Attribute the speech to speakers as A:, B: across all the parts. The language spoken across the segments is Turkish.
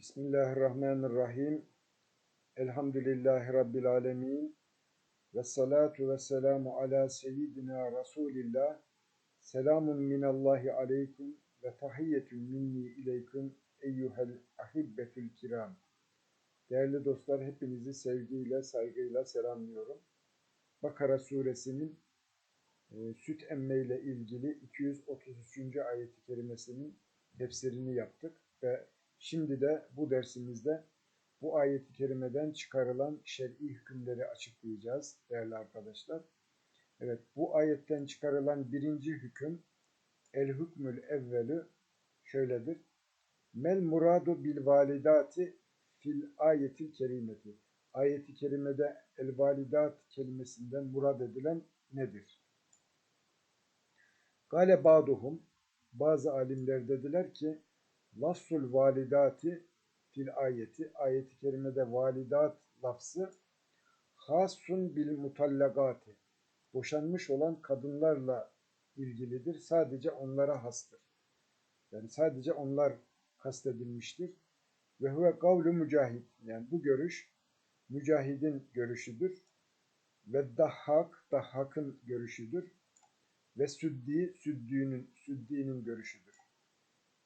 A: Bismillahirrahmanirrahim. Elhamdülillahi Rabbil alemin. Ve salatu ve selamu ala seyyidina Resulillah. Selamun minallahi aleyküm ve tahiyyetun minni ileyküm eyyuhel ahibbetül kiram. Değerli dostlar hepinizi sevgiyle, saygıyla selamlıyorum. Bakara suresinin e, süt emme ile ilgili 233. ayeti kerimesinin tefsirini yaptık ve şimdi de bu dersimizde bu ayeti kerimeden çıkarılan şer'i hükümleri açıklayacağız değerli arkadaşlar. Evet bu ayetten çıkarılan birinci hüküm el hükmül evvelü şöyledir. Mel muradu bil validati fil ayetil kerimeti. Ayeti kerimede el validat kelimesinden murad edilen nedir? Gale ba'duhum bazı alimler dediler ki lafzul validati fil ayeti ayeti kerimede validat lafzı hasun bil mutallagati boşanmış olan kadınlarla ilgilidir. Sadece onlara hastır. Yani sadece onlar kastedilmiştir. Ve huve kavlu mücahid. Yani bu görüş mücahidin görüşüdür. Ve dahhak, dahhakın görüşüdür. Ve süddi, süddüğünün, süddiğinin görüşüdür.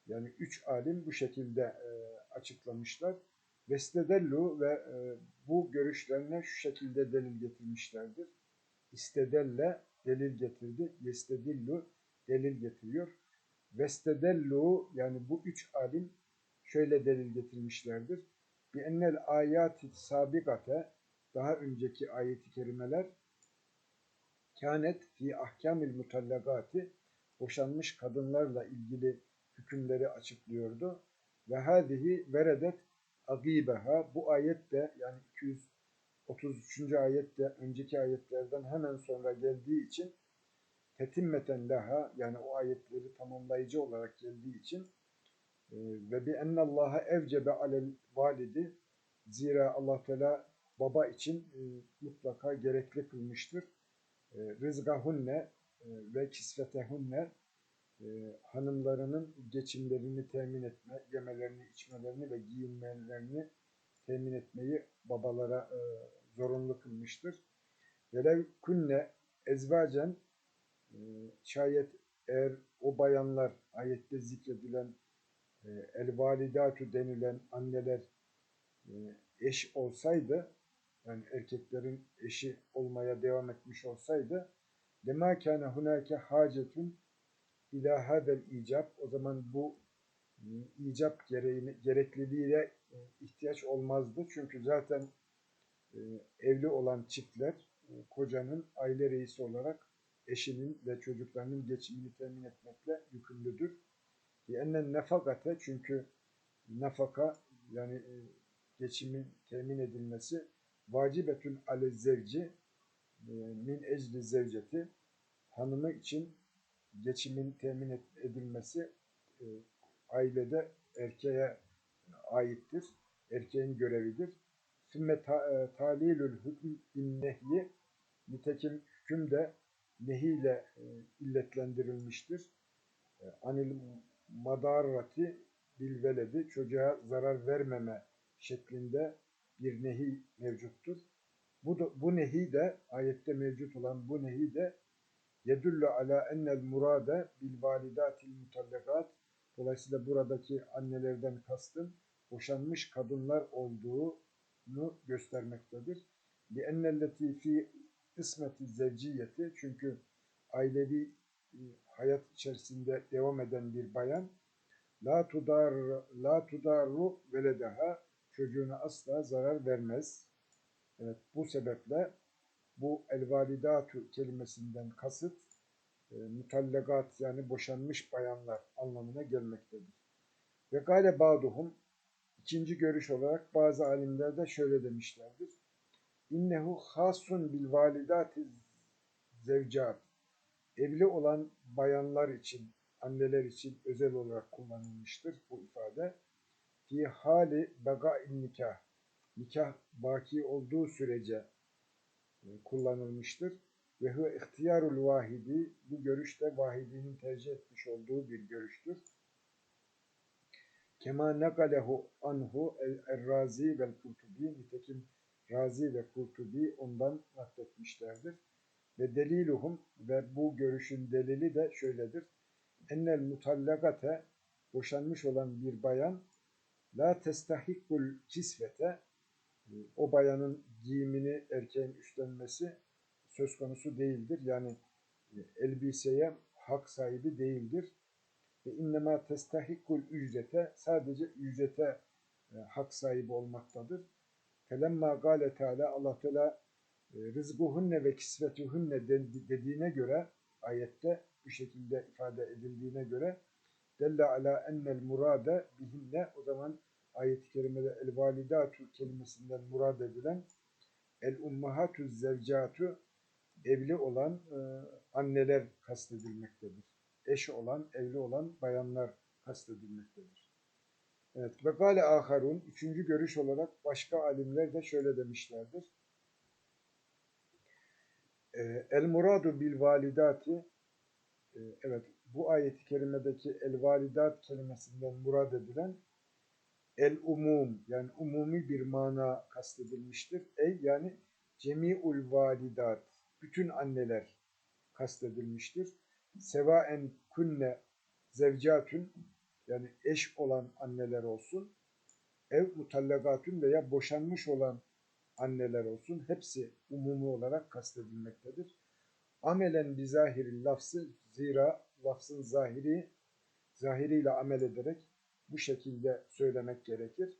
A: Yani üç alim bu şekilde e, açıklamışlar. Vestedellu ve e, bu görüşlerine şu şekilde delil getirmişlerdir. İstedelle delil getirdi. Yestedillu delil getiriyor. Vestedellu yani bu üç alim şöyle delil getirmişlerdir. Bi ennel ayati sabikate daha önceki ayeti kerimeler kânet fi ahkamil mutallagati boşanmış kadınlarla ilgili hükümleri açıklıyordu. Ve hâzihi veredet agibeha bu ayet de yani 233. ayet de önceki ayetlerden hemen sonra geldiği için tetimmeten laha yani o ayetleri tamamlayıcı olarak geldiği için e, ve bi ennallaha evcebe alel validi zira Allah Teala baba için e, mutlaka gerekli kılmıştır. E, rızgahunne ve kisvetehunne hanımlarının geçimlerini temin etme, yemelerini, içmelerini ve giyinmelerini temin etmeyi babalara zorunlu kılmıştır. Velev kunne ezvacen şayet eğer o bayanlar ayette zikredilen e, el validatu denilen anneler e, eş olsaydı yani erkeklerin eşi olmaya devam etmiş olsaydı lema kâne hunâke hacetun ilâ hadel icap o zaman bu e, icap gereğini, gerekliliğine ihtiyaç olmazdı. Çünkü zaten evli olan çiftler kocanın aile reisi olarak eşinin ve çocuklarının geçimini temin etmekle yükümlüdür. Ennen nefakate çünkü nafaka yani e, geçimin temin edilmesi vacibetül ale zevci e, min ecli zevceti hanımı için geçimin temin edilmesi e, ailede erkeğe aittir. Erkeğin görevidir. Sümme talilül hükm bin nehyi nitekim hüküm de nehiyle illetlendirilmiştir. Anil madarrati bil veledi çocuğa zarar vermeme şeklinde bir nehi mevcuttur. Bu, da, bu nehi de ayette mevcut olan bu nehi de yedullu ala ennel murade bil validatil mutallakat dolayısıyla buradaki annelerden kastın boşanmış kadınlar olduğunu göstermektedir. Li ennelleti fi kısmeti zevciyeti çünkü ailevi hayat içerisinde devam eden bir bayan la tudar la tudarru veledeha çocuğuna asla zarar vermez. Evet bu sebeple bu elvalidatu kelimesinden kasıt e, mutallagat yani boşanmış bayanlar anlamına gelmektedir. Ve gale ba'duhum ikinci görüş olarak bazı alimler de şöyle demişlerdir. İnnehu hasun bil validati zevcat evli olan bayanlar için, anneler için özel olarak kullanılmıştır bu ifade. Fi hali bega'in nikah, nikah baki olduğu sürece kullanılmıştır. Ve hu ihtiyarul vahidi, bu görüş de vahidinin tercih etmiş olduğu bir görüştür. Kema nakalehu anhu el-Razi vel Kurtubi nitekim Razi ve Kurtubi ondan nakletmişlerdir. Ve deliluhum ve bu görüşün delili de şöyledir. Ennel mutallakate boşanmış olan bir bayan la testahikkul kisvete o bayanın giyimini erkeğin üstlenmesi söz konusu değildir. Yani e, elbiseye hak sahibi değildir. Ve innema testahikkul ücrete sadece ücrete e, hak sahibi olmaktadır. Felemma gale Teala Allah Teala e, rızguhunne ve kisvetuhunne dediğine göre ayette bu şekilde ifade edildiğine göre delle ala ennel murade bihinne o zaman ayet-i kerimede el validatu kelimesinden murad edilen el ummahatü zevcatu evli olan e, anneler kastedilmektedir. Eşi olan, evli olan bayanlar kastedilmektedir. Evet. Ve aharun, üçüncü görüş olarak başka alimler de şöyle demişlerdir. E, el muradu bil validati e, evet bu ayet-i kerimedeki el validat kelimesinden murad edilen el umum yani umumi bir mana kastedilmiştir. Ey yani cemi'ul validat bütün anneler kastedilmiştir. Sevaen kunne zevcatun yani eş olan anneler olsun, ev mutallagatun veya boşanmış olan anneler olsun. Hepsi umumi olarak kastedilmektedir. Amelen bizahiri lafzı zira lafzın zahiri zahiriyle amel ederek bu şekilde söylemek gerekir.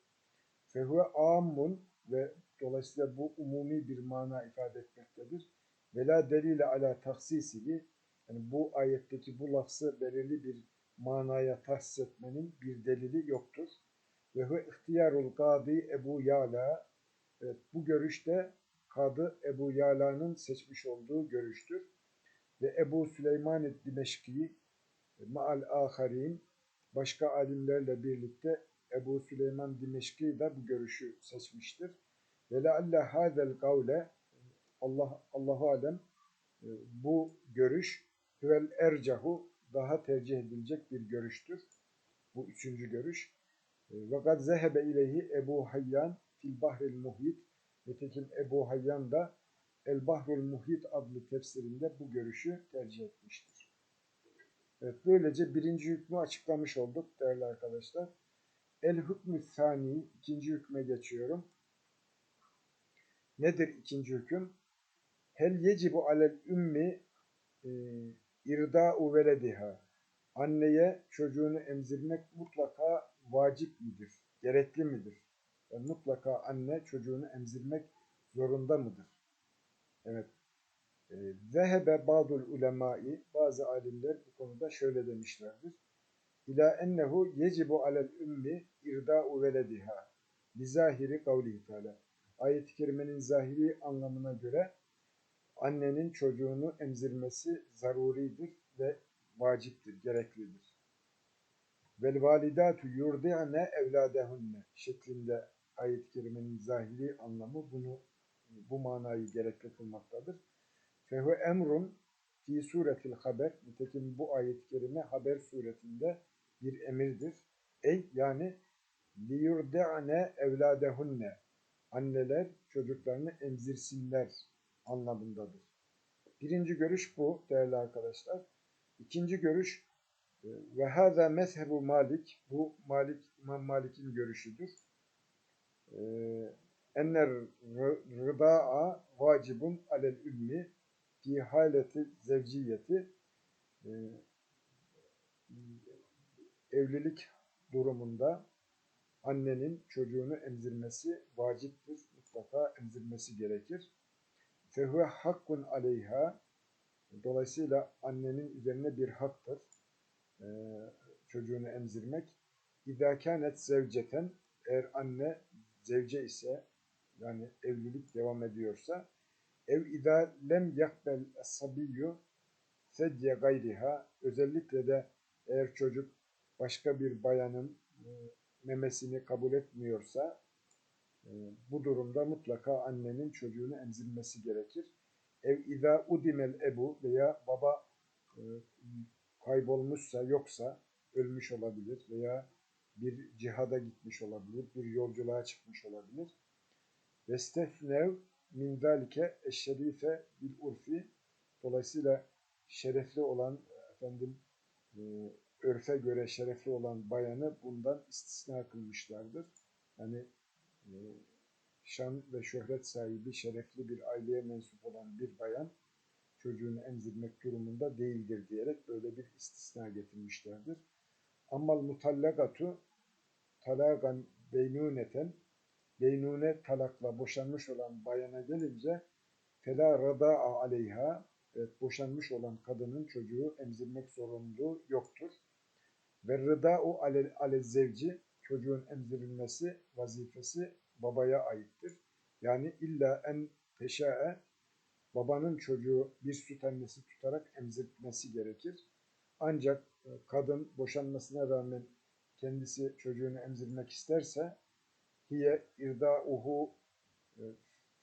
A: Fehuve amun ve dolayısıyla bu umumi bir mana ifade etmektedir. Vela delile ala taksisihi yani bu ayetteki bu lafzı belirli bir manaya tahsis etmenin bir delili yoktur. Ve hu ihtiyarul gadi Ebu Yala evet, bu görüşte Kadı Ebu Yala'nın seçmiş olduğu görüştür. Ve Ebu Süleyman Dimeşki Maal Aharin başka alimlerle birlikte Ebu Süleyman Dimeşki de bu görüşü seçmiştir. Ve lealle hadel kavle Allah Allahu alem e, bu görüş huvel ercahu daha tercih edilecek bir görüştür. Bu üçüncü görüş. E, ve kad zehebe ileyhi Ebu Hayyan fil bahril muhit. Nitekim Ebu Hayyan da El Bahrul Muhit adlı tefsirinde bu görüşü tercih etmiştir. Evet, böylece birinci hükmü açıklamış olduk değerli arkadaşlar. El hükmü sani, ikinci hükme geçiyorum. Nedir ikinci hüküm? Hel yecibu alel ümmi e, irda'u velediha. Anneye çocuğunu emzirmek mutlaka vacip midir? Gerekli midir? Yani mutlaka anne çocuğunu emzirmek zorunda mıdır? Evet. E, zehebe ba'dul ulemai bazı alimler bu konuda şöyle demişlerdir. İla ennehu yecibu alel ümmi irda'u velediha. Lizahiri kavlihi teala. Ayet-i kerimenin zahiri anlamına göre annenin çocuğunu emzirmesi zaruridir ve vaciptir, gereklidir. Vel validatu yurdi'ne evladehunne şeklinde ayet-i kerimenin zahiri anlamı bunu bu manayı gerekli kılmaktadır. Fehu emrun fi suretil haber. Nitekim bu ayet-i kerime haber suretinde bir emirdir. Ey yani liyurde'ne evladehunne. Anneler çocuklarını emzirsinler anlamındadır. Birinci görüş bu değerli arkadaşlar. İkinci görüş e, ve haza mezhebu Malik. Bu Malik İmam Malik'in görüşüdür. E, enner rıda'a vacibun alel ümmi fi haleti zevciyeti e, evlilik durumunda annenin çocuğunu emzirmesi vaciptir. Mutlaka emzirmesi gerekir. Fehuve hakkun aleyha dolayısıyla annenin üzerine bir haktır. E, çocuğunu emzirmek. İzâ kânet zevceten eğer anne zevce ise yani evlilik devam ediyorsa ev idâ lem yakbel sabiyyü sedye gayriha özellikle de eğer çocuk başka bir bayanın e, memesini kabul etmiyorsa e, bu durumda mutlaka annenin çocuğunu emzirmesi gerekir. Ev izâ udimel ebu veya baba e, kaybolmuşsa yoksa ölmüş olabilir veya bir cihada gitmiş olabilir, bir yolculuğa çıkmış olabilir. Vestefnev min zalike eşşerife bil urfi dolayısıyla şerefli olan efendim e, örfe göre şerefli olan bayanı bundan istisna kılmışlardır. Yani e, şan ve şöhret sahibi şerefli bir aileye mensup olan bir bayan çocuğunu emzirmek durumunda değildir diyerek böyle bir istisna getirmişlerdir. Ammal mutallagatu talagan beynuneten beynune talakla boşanmış olan bayana gelince fela rada'a aleyha evet, boşanmış olan kadının çocuğu emzirmek zorunluluğu yoktur. Ve rıda'u ale, ale zevci çocuğun emzirilmesi vazifesi babaya aittir. Yani illa en peşa'e babanın çocuğu bir süt annesi tutarak emzirmesi gerekir. Ancak e, kadın boşanmasına rağmen kendisi çocuğunu emzirmek isterse hiye irdauhu e,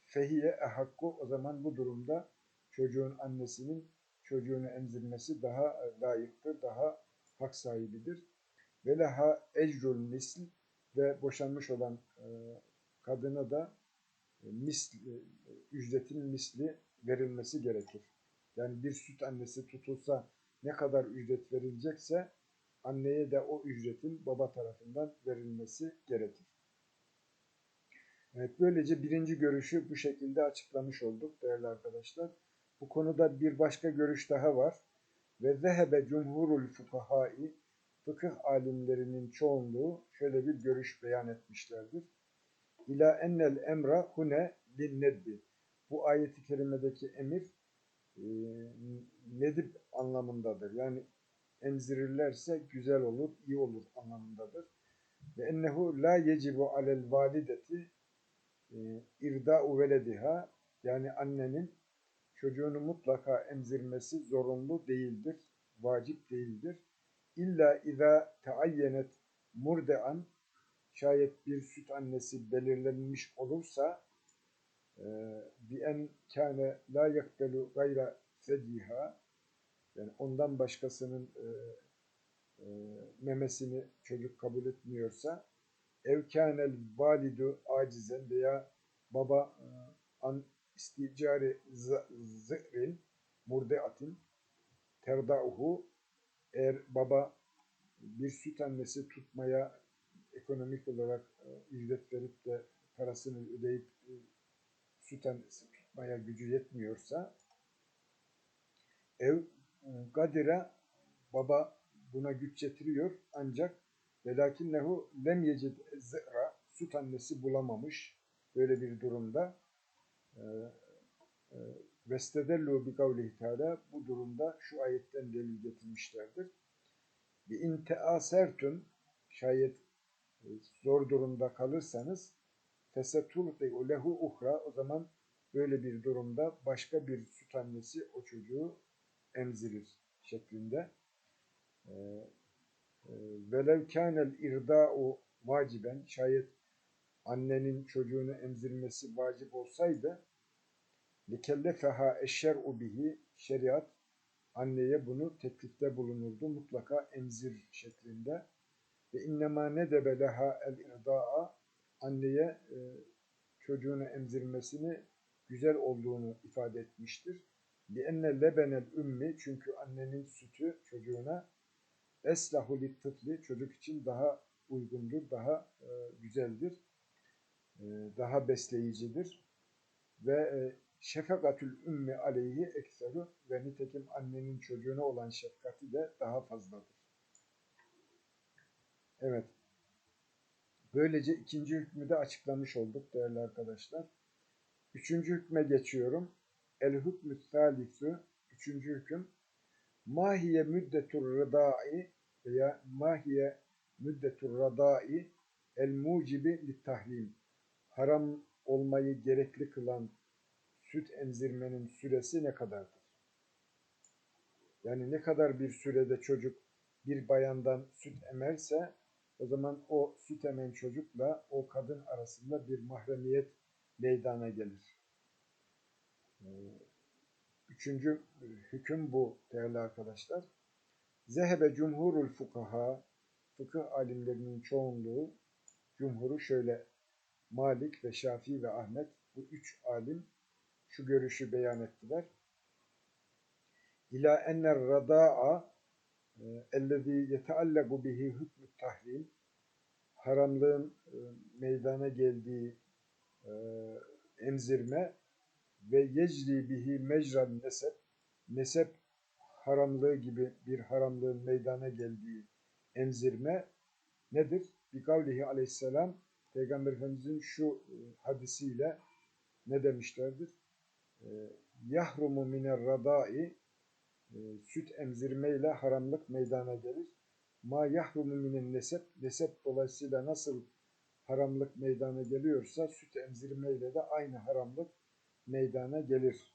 A: fehiye ehakku o zaman bu durumda çocuğun annesinin çocuğunu emzirmesi daha e, layıktır, daha hak sahibidir. Ve leha ecrul misl ve boşanmış olan e, kadına da misl, ücretin misli verilmesi gerekir. Yani bir süt annesi tutulsa ne kadar ücret verilecekse anneye de o ücretin baba tarafından verilmesi gerekir. Evet, böylece birinci görüşü bu şekilde açıklamış olduk değerli arkadaşlar. Bu konuda bir başka görüş daha var. Ve zehebe cumhurul fukahai fıkıh alimlerinin çoğunluğu şöyle bir görüş beyan etmişlerdir. İla ennel emra hune lin nedbi. Bu ayeti kerimedeki emir e, nedip anlamındadır. Yani emzirirlerse güzel olur, iyi olur anlamındadır. Ve ennehu la yecibu alel valideti e, irda'u velediha yani annenin çocuğunu mutlaka emzirmesi zorunlu değildir, vacip değildir. İlla izâ teayyenet murdean şayet bir süt annesi belirlenmiş olursa e, bi en kâne la yakbelu gayra sediha yani ondan başkasının e, e, memesini çocuk kabul etmiyorsa ev kânel validu acizen veya baba e, an isticari zı'rin murdeatin terdauhu eğer baba bir süt annesi tutmaya ekonomik olarak e, ücret verip de parasını ödeyip e, süt annesi tutmaya gücü yetmiyorsa ev Gadire baba buna güç getiriyor ancak velakinnehu lem yecid zıra süt annesi bulamamış böyle bir durumda e, e, vestedellu bi kavlihi teala bu durumda şu ayetten delil getirmişlerdir. Bi in teasertun şayet e, zor durumda kalırsanız fesetulqi'u lehu uhra o zaman böyle bir durumda başka bir süt annesi o çocuğu emzirir şeklinde. Ee, velev kânel irdâ'u vaciben şayet annenin çocuğunu emzirmesi vacip olsaydı likellefeha eşşer'u bihi şeriat anneye bunu teklifte bulunurdu. Mutlaka emzir şeklinde. Ve innema nedebe leha el irda'a anneye e, çocuğunu emzirmesini güzel olduğunu ifade etmiştir. enne lebenel ümmi çünkü annenin sütü çocuğuna eslahu tıfli çocuk için daha uygundur, daha e, güzeldir, e, daha besleyicidir ve e, şefekatül ümmi aleyhi ekseru ve nitekim annenin çocuğuna olan şefkati de daha fazladır. Evet. Böylece ikinci hükmü de açıklamış olduk değerli arkadaşlar. Üçüncü hükme geçiyorum. El hükmü salisu, üçüncü hüküm. Mahiye müddetur rıdai veya mahiye müddetur radai el mucibi li. Haram olmayı gerekli kılan süt emzirmenin süresi ne kadardır? Yani ne kadar bir sürede çocuk bir bayandan süt emerse o zaman o süt emen çocukla o kadın arasında bir mahremiyet meydana gelir. Ee, üçüncü hüküm bu değerli arkadaşlar. Zehebe cumhurul fukaha fıkıh alimlerinin çoğunluğu, cumhuru şöyle Malik ve Şafii ve Ahmet bu üç alim şu görüşü beyan ettiler. İlâ enner radâ'a e, ellezî yeteallagu bihi hükmü tahrim haramlığın e, meydana geldiği e, emzirme ve yecri bihi mecran nesep nesep haramlığı gibi bir haramlığın meydana geldiği emzirme nedir? Bi kavlihi aleyhisselam Peygamber Efendimizin şu e, hadisiyle ne demişlerdir? E, Yahrumu miner radai e, süt emzirmeyle haramlık meydana gelir. Ma yahrumu minin nesep nesep dolayısıyla nasıl haramlık meydana geliyorsa süt emzirmeyle de aynı haramlık meydana gelir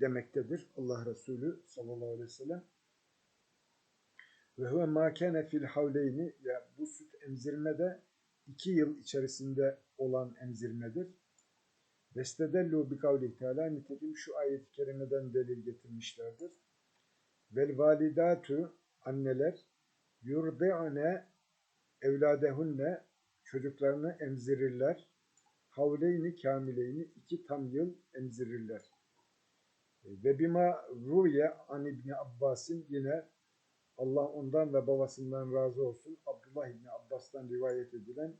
A: demektedir Allah Resulü sallallahu aleyhi ve sellem. Ve huve ma kâne fil havleyni ya bu süt emzirme de iki yıl içerisinde olan emzirmedir. Vestedellu bi kavli teala nitekim şu ayet-i kerimeden delil getirmişlerdir. Vel validatu anneler yurdi'ane evladehunne çocuklarını emzirirler. Havleyni kamileyni iki tam yıl emzirirler. Ve bima ruye an İbni Abbas'ın yine Allah ondan ve babasından razı olsun. Abdullah İbni Abbas'tan rivayet edilen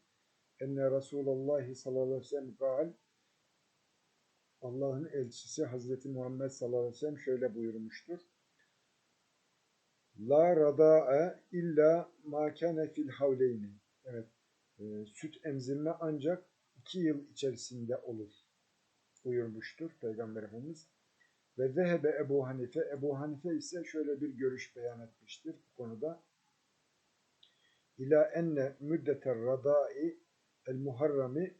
A: enne Resulullah sallallahu aleyhi ve sellem gal Allah'ın elçisi Hazreti Muhammed sallallahu aleyhi ve sellem şöyle buyurmuştur. La rada'e illa ma kâne fil havleyni. Evet, e, süt emzirme ancak iki yıl içerisinde olur buyurmuştur Peygamber Efendimiz. Ve zehebe Ebu Hanife. Ebu Hanife ise şöyle bir görüş beyan etmiştir bu konuda. İla enne müddeter radai el muharrami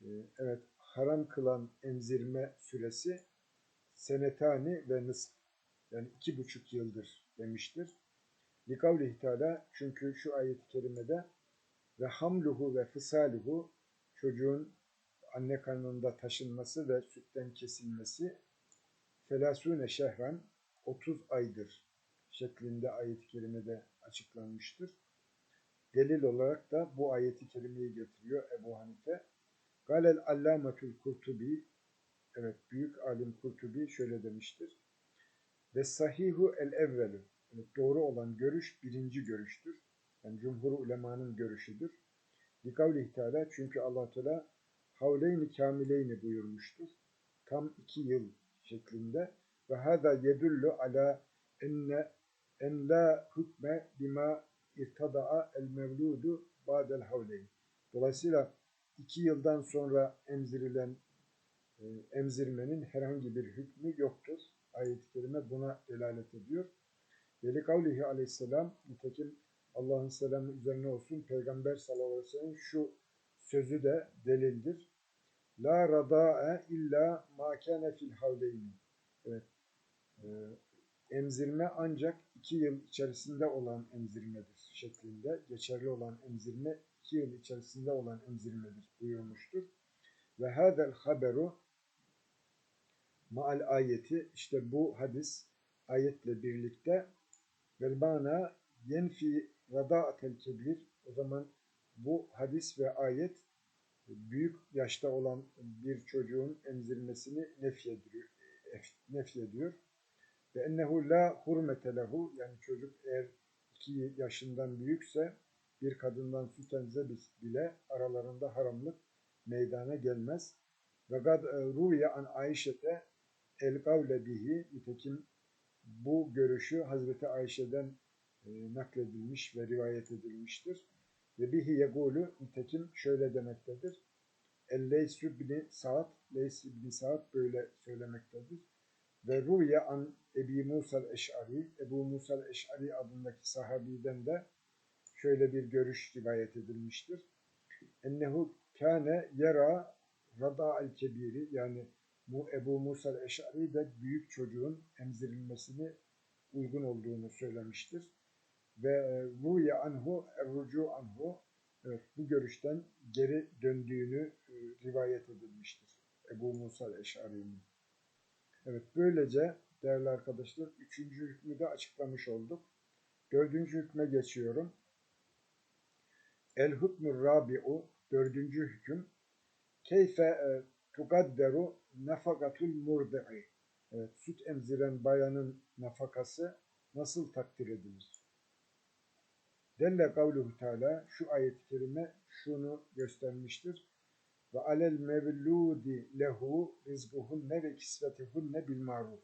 A: e, evet haram kılan emzirme süresi senetani ve nısf yani iki buçuk yıldır demiştir. Likavlihi Teala çünkü şu ayet-i kerimede ve hamluhu ve fısaluhu çocuğun anne karnında taşınması ve sütten kesilmesi felasune şehran 30 aydır şeklinde ayet-i kerimede açıklanmıştır. Delil olarak da bu ayeti kerimeyi getiriyor Ebu Hanife. Galel allametül kurtubi evet büyük alim Kurtubi şöyle demiştir. Ve sahihu el evvelü yani doğru olan görüş birinci görüştür. Yani cumhur ulemanın görüşüdür. Likavlihi Teala çünkü allah Teala havleyni kamileyni buyurmuştur. Tam iki yıl şeklinde ve hâzâ yedullu ala enne en la hükme bima irtada'a el mevludu ba'del havleyn. Dolayısıyla iki yıldan sonra emzirilen e, emzirmenin herhangi bir hükmü yoktur. Ayet-i kerime buna delalet ediyor. Veli kavlihi aleyhisselam nitekim Allah'ın selamı üzerine olsun Peygamber sallallahu aleyhi ve sellem şu sözü de delildir. La rada'e illa ma kâne fil havleyni. Evet. E, emzirme ancak iki yıl içerisinde olan emzirmedir şeklinde. Geçerli olan emzirme iki yıl içerisinde olan emzirmedir buyurmuştur. Ve hadel haberu maal ayeti işte bu hadis ayetle birlikte vel bana yenfi rada'atel kebir o zaman bu hadis ve ayet büyük yaşta olan bir çocuğun emzirmesini nefyediyor. nefyediyor. Ve ennehu la hurmete lehu yani çocuk eğer iki yaşından büyükse bir kadından süt emze bile aralarında haramlık meydana gelmez. Ve gad e, ruya an Ayşe'te el kavle bihi nitekim bu görüşü Hazreti Ayşe'den e, nakledilmiş ve rivayet edilmiştir. Ve bihi yegulu nitekim şöyle demektedir. El-Leys ibn Sa'd, Leys ibn Sa'd böyle söylemektedir. Ve Ruye an Ebi Musa eşari Ebu Musa eşari adındaki sahabiden de şöyle bir görüş rivayet edilmiştir. Ennehu kâne yera rada el kebiri yani bu Ebu Musa eşari de büyük çocuğun emzirilmesini uygun olduğunu söylemiştir. Ve ruye anhu errucu anhu evet, bu görüşten geri döndüğünü e, rivayet edilmiştir. Ebu Musa Eş'ari'nin. Evet böylece değerli arkadaşlar üçüncü hükmü de açıklamış olduk. Dördüncü hükme geçiyorum. El hükmü rabi'u dördüncü hüküm keyfe e, tugadderu nafakatul murdi'i evet, süt emziren bayanın nafakası nasıl takdir edilir? Delle kavluhu teala şu ayet-i kerime şunu göstermiştir. Ve alel mevludi lehu rizguhunne ve kisvetihunne bil maruf.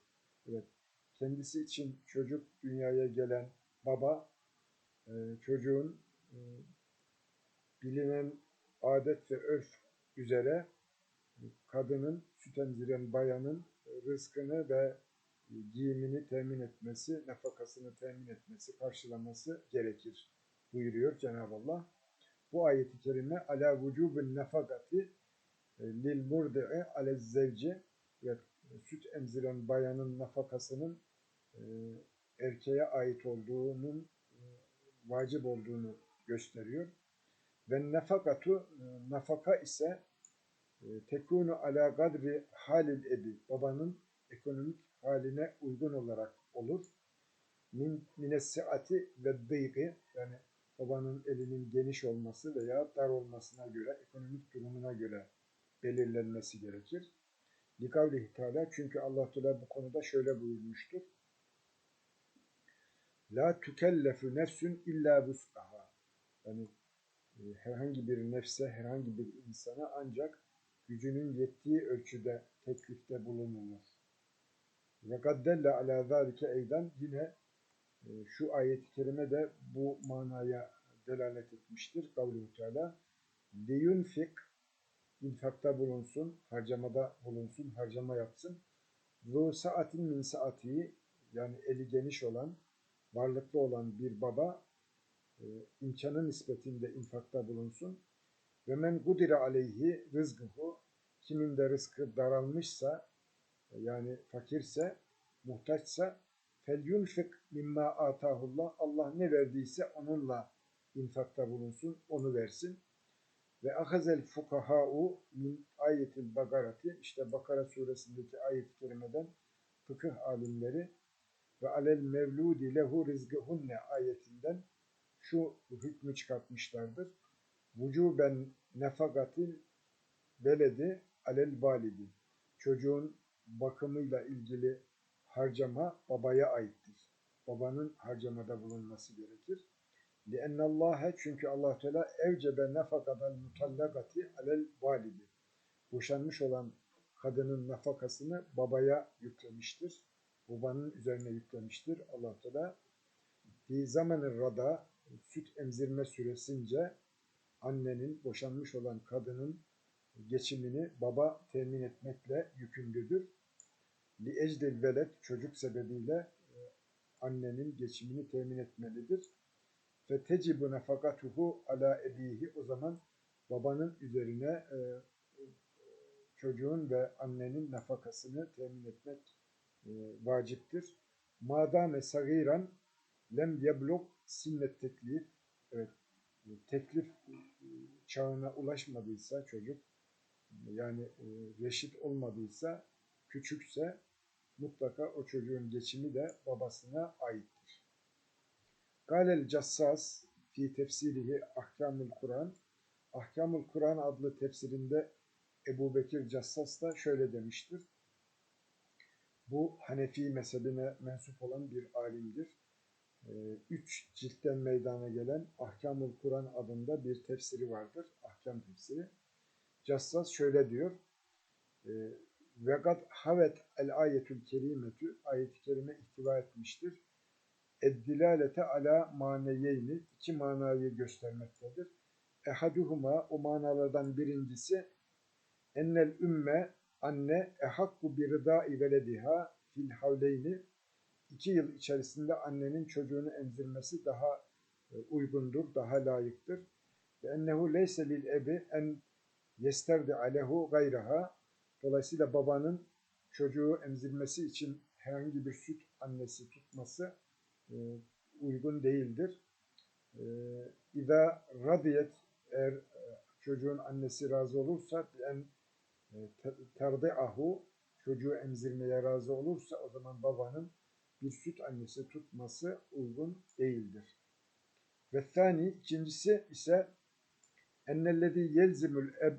A: Evet. Kendisi için çocuk dünyaya gelen baba e, çocuğun e, bilinen adet ve örf üzere kadının süt emziren bayanın rızkını ve giyimini temin etmesi, nafakasını temin etmesi, karşılaması gerekir buyuruyor Cenab-ı Allah. Bu ayeti kerime ala vücubun nafakati e, lil murdi'i ale zevci ve süt emziren bayanın nafakasının e, erkeğe ait olduğunun e, vacip olduğunu gösteriyor. Ve nafakatu nafaka ise tekunu ala kadri halil ebi babanın ekonomik haline uygun olarak olur. Min minessiati ve dıygı yani babanın elinin geniş olması veya dar olmasına göre, ekonomik durumuna göre belirlenmesi gerekir. Likavlihi Teala çünkü Allah Teala bu konuda şöyle buyurmuştur. La tükellefu nefsün illa vus'aha. Yani e, herhangi bir nefse, herhangi bir insana ancak gücünün yettiği ölçüde teklifte bulunulur. Ve gaddelle ala zâlike eyden yine şu ayet-i kerime de bu manaya delalet etmiştir. Kavlu Teala liyunfik infakta bulunsun, harcamada bulunsun, harcama yapsın. Zu saatin min saati yani eli geniş olan, varlıklı olan bir baba e, imkanı nispetinde infakta bulunsun. Ve men gudire aleyhi rızgıhu kimin de rızkı daralmışsa yani fakirse, muhtaçsa fel yunfik mimma atahullah Allah ne verdiyse onunla infakta bulunsun, onu versin. Ve ahazel fukaha'u min ayetil bagarati işte Bakara suresindeki ayet-i kerimeden fıkıh alimleri ve alel mevludi lehu rizgihunne ayetinden şu hükmü çıkartmışlardır. Vücuben nefagatil veledi alel validi. Çocuğun bakımıyla ilgili harcama babaya aittir. Babanın harcamada bulunması gerekir. لِأَنَّ اللّٰهَ Çünkü allah Teala evcebe nefakadal mutallagati alel validi. Boşanmış olan kadının nafakasını babaya yüklemiştir. Babanın üzerine yüklemiştir allah Teala. Fi zamanı rada süt emzirme süresince annenin, boşanmış olan kadının geçimini baba temin etmekle yükümlüdür. Li ecdil veled çocuk sebebiyle e, annenin geçimini temin etmelidir. Ve tecibu nefakatuhu ala ebihi o zaman babanın üzerine e, çocuğun ve annenin nafakasını temin etmek e, vaciptir. Madame sagiran lem yeblug sinnet teklif evet, teklif çağına ulaşmadıysa çocuk yani e, reşit olmadıysa küçükse mutlaka o çocuğun geçimi de babasına aittir. Galel Cassas fi tefsirihi Ahkamul Kur'an Ahkamul Kur'an adlı tefsirinde Ebu Bekir Cassas da şöyle demiştir. Bu Hanefi mezhebine mensup olan bir alimdir. Ee, üç ciltten meydana gelen Ahkamul Kur'an adında bir tefsiri vardır. Ahkam tefsiri. Cassas şöyle diyor. Ee, Vegat havet el ayetül kerimetü ayet-i kerime ihtiva etmiştir. Eddilalete ala maneyeyni iki manayı göstermektedir. Ehaduhuma o manalardan birincisi ennel ümme anne ehakku bir rıdai velediha fil havleyni iki yıl içerisinde annenin çocuğunu emzirmesi daha e, uygundur, daha layıktır. Ve ennehu leyse lil ebi en yesterdi alehu gayraha Dolayısıyla babanın çocuğu emzirmesi için herhangi bir süt annesi tutması e, uygun değildir. E, İza radiyet eğer e, çocuğun annesi razı olursa en e, ahu çocuğu emzirmeye razı olursa o zaman babanın bir süt annesi tutması uygun değildir. Ve thani ikincisi ise ennellezî yelzimül eb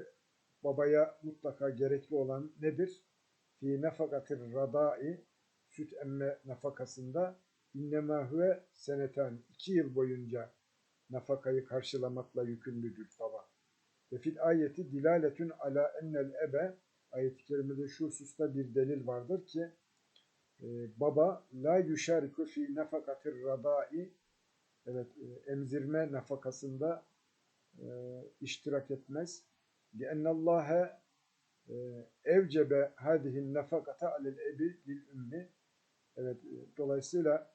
A: babaya mutlaka gerekli olan nedir? Fi nefakatir radai süt emme nafakasında innemâ huve seneten iki yıl boyunca nafakayı karşılamakla yükümlüdür baba. Ve fil ayeti dilaletün ala ennel ebe ayet-i kerimede şu hususta bir delil vardır ki e, baba la yuşariku fi nafakatir radai evet e, emzirme nafakasında e, iştirak etmez. لِأَنَّ اللّٰهَ evcebe hadihin nafakata alel ebi lil ümmi evet e, dolayısıyla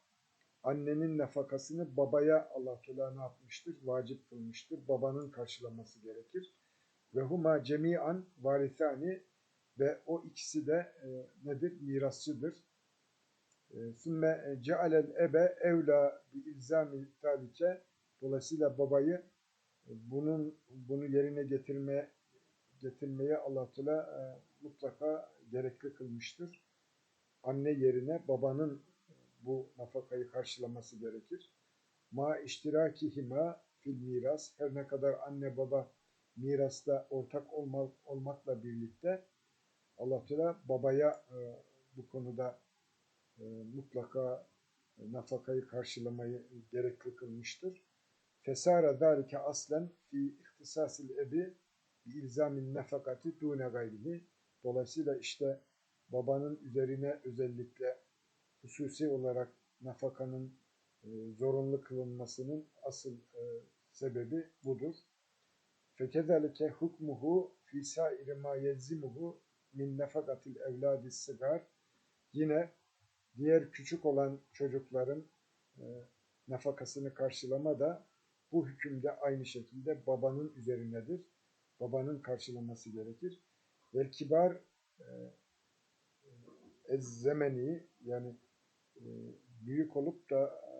A: annenin nafakasını babaya Allah Teala ne yapmıştır? Vacip kılmıştır. Babanın karşılaması gerekir. Ve huma cemian varisani ve o ikisi de e, nedir? Mirasçıdır. E, sümme cealel ebe evla bi ilzami talike dolayısıyla babayı e, bunun bunu yerine getirme getirmeye Allah Teala e, mutlaka gerekli kılmıştır. Anne yerine babanın bu nafakayı karşılaması gerekir. Ma iştirakihima fil miras her ne kadar anne baba mirasta ortak olmak, olmakla birlikte Allah Teala babaya e, bu konuda e, mutlaka e, nafakayı karşılamayı gerekli kılmıştır. Fesara dalike aslen fi ihtisasil ebi bi ilzamin nafakati dune gayrihi. Dolayısıyla işte babanın üzerine özellikle hususi olarak nafakanın e, zorunlu kılınmasının asıl e, sebebi budur. Fekezalike hukmuhu fi sairi ma yelzimuhu min nefakatil evladis sigar. Yine diğer küçük olan çocukların e, nafakasını karşılama da bu hükümde aynı şekilde babanın üzerinedir. Babanın karşılaması gerekir. Vel kibar e, ez zemeni yani e, büyük olup da e,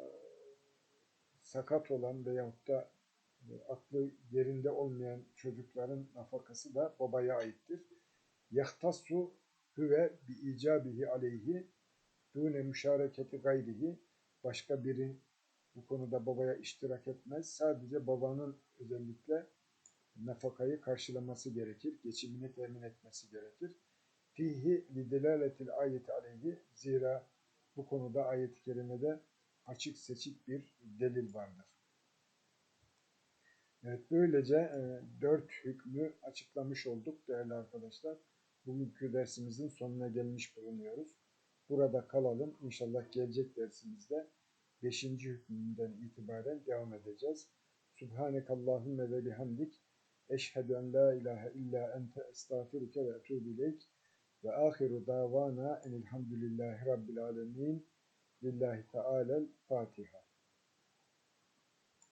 A: sakat olan veyahut da e, aklı yerinde olmayan çocukların nafakası da babaya aittir. Yahtassu hüve bi icabihi aleyhi dune müşareketi gayrihi başka biri bu konuda babaya iştirak etmez. Sadece babanın özellikle nafakayı karşılaması gerekir. Geçimini temin etmesi gerekir. Fihi lidilaletil ayeti aleyhi zira bu konuda ayet-i kerimede açık seçik bir delil vardır. Evet böylece e, dört hükmü açıklamış olduk değerli arkadaşlar. Bugünkü dersimizin sonuna gelmiş bulunuyoruz. Burada kalalım. İnşallah gelecek dersimizde beşinci hükmünden itibaren devam edeceğiz. Subhanekallahümme ve bihamdik. أشهد أن لا إله إلا أنت أستغفرك وأتوب إليك. وآخر دعوانا أن الحمد لله رب العالمين لله تعالى الفاتحة.